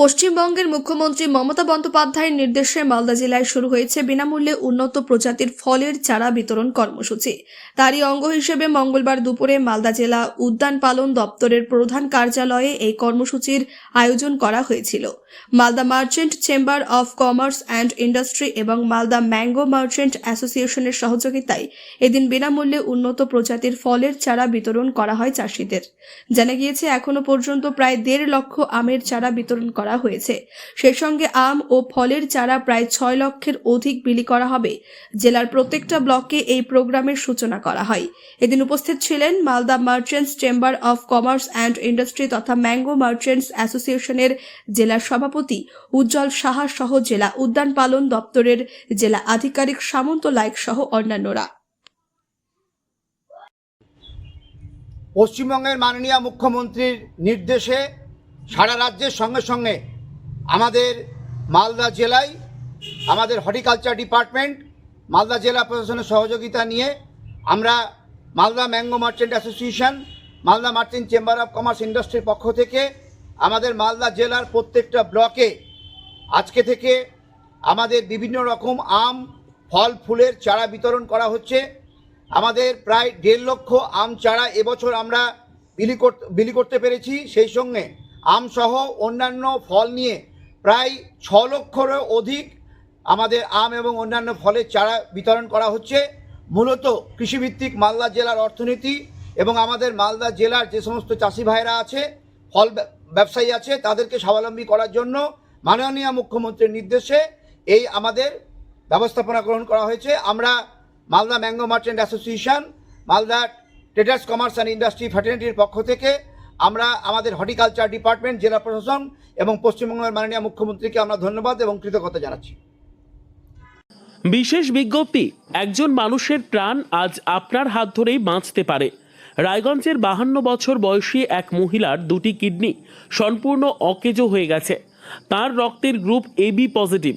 পশ্চিমবঙ্গের মুখ্যমন্ত্রী মমতা বন্দ্যোপাধ্যায়ের নির্দেশে মালদা জেলায় শুরু হয়েছে বিনামূল্যে উন্নত প্রজাতির ফলের চারা বিতরণ কর্মসূচি। তারই অঙ্গ হিসেবে মঙ্গলবার দুপুরে মালদা জেলা উদ্যান পালন দপ্তরের প্রধান কার্যালয়ে এই কর্মসূচির আয়োজন করা হয়েছিল। Malda merchant chamber of commerce and industry এবং মালদা ম্যাঙ্গো মার্চেন্ট অ্যাসোসিয়েশনের সহযোগিতায় এদিন বিনামূল্যে উন্নত প্রজাতির ফলের চারা বিতরণ করা হয় চাষিদের। জানা গিয়েছে, এখনও পর্যন্ত প্রায় দেড় লক্ষ আমের চারা বিতরণ করা হয়েছে। সেই সঙ্গে আম ও ফলের চারা প্রায় ছয় লক্ষের অধিক বিলি করা হবে। জেলার প্রত্যেকটা ব্লকে এই প্রোগ্রামের সূচনা করা হয়। এদিন উপস্থিত ছিলেন Malda merchants chamber of commerce and industry তথা ম্যাঙ্গো মার্চেন্টস অ্যাসোসিয়েশনের জেলা সভাপতি উজ্জ্বল সাহা সহ জেলা উদ্যান পালন দপ্তরের জেলা আধিকারিক সামন্ত লাইক সহ অন্যান্যরা। পশ্চিমবঙ্গের মাননীয় মুখ্যমন্ত্রীর নির্দেশে সারা রাজ্যের সঙ্গে সঙ্গে আমাদের মালদা জেলায় আমাদের হর্টিকালচার ডিপার্টমেন্ট, মালদা জেলা প্রশাসনের সহযোগিতা নিয়ে আমরা Malda mango merchant association, Malda merchant chamber of commerce ইন্ডাস্ট্রির পক্ষ থেকে আমাদের মালদা জেলার প্রত্যেকটা ব্লকে আজকে থেকে আমাদের বিভিন্ন রকম আম, ফল, ফুলের চারা বিতরণ করা হচ্ছে। আমাদের প্রায় দেড় লক্ষ আম চারা এবছর আমরা বিলি করতে বিলি করতে পেরেছি। সেই সঙ্গে আম সহ অন্যান্য ফল নিয়ে প্রায় ছ লক্ষেরও অধিক আমাদের আম এবং অন্যান্য ফলের চারা বিতরণ করা হচ্ছে। মূলত কৃষিভিত্তিক মালদা জেলার অর্থনীতি এবং আমাদের মালদা জেলার যে সমস্ত চাষি ভাইরা আছে, ফল ব্যবসায়ী আছে, তাদেরকে স্বাবলম্বী করার জন্য মাননীয় মুখ্যমন্ত্রীর নির্দেশে এই আমাদের ব্যবস্থাপনা গ্রহণ করা হয়েছে। আমরা Malda mango merchant association, Malda traders commerce and industry ফ্যাটার্নিটির পক্ষ থেকে আমরা আমাদের হর্টিকালচার ডিপার্টমেন্ট, জেলা প্রশাসন এবং পশ্চিমবঙ্গের মাননীয় মুখ্যমন্ত্রীকে আমরা ধন্যবাদ এবং কৃতজ্ঞতা জানাচ্ছি। বিশেষ বিজ্ঞপ্তি, একজন মানুষের প্রাণ আজ আপনার হাত ধরেই বাঁচতে পারে। রায়গঞ্জের বাহান্ন বছর বয়সী এক মহিলার দুটি কিডনি সম্পূর্ণ অকেজো হয়ে গেছে। তার রক্তের গ্রুপ এবি পজিটিভ।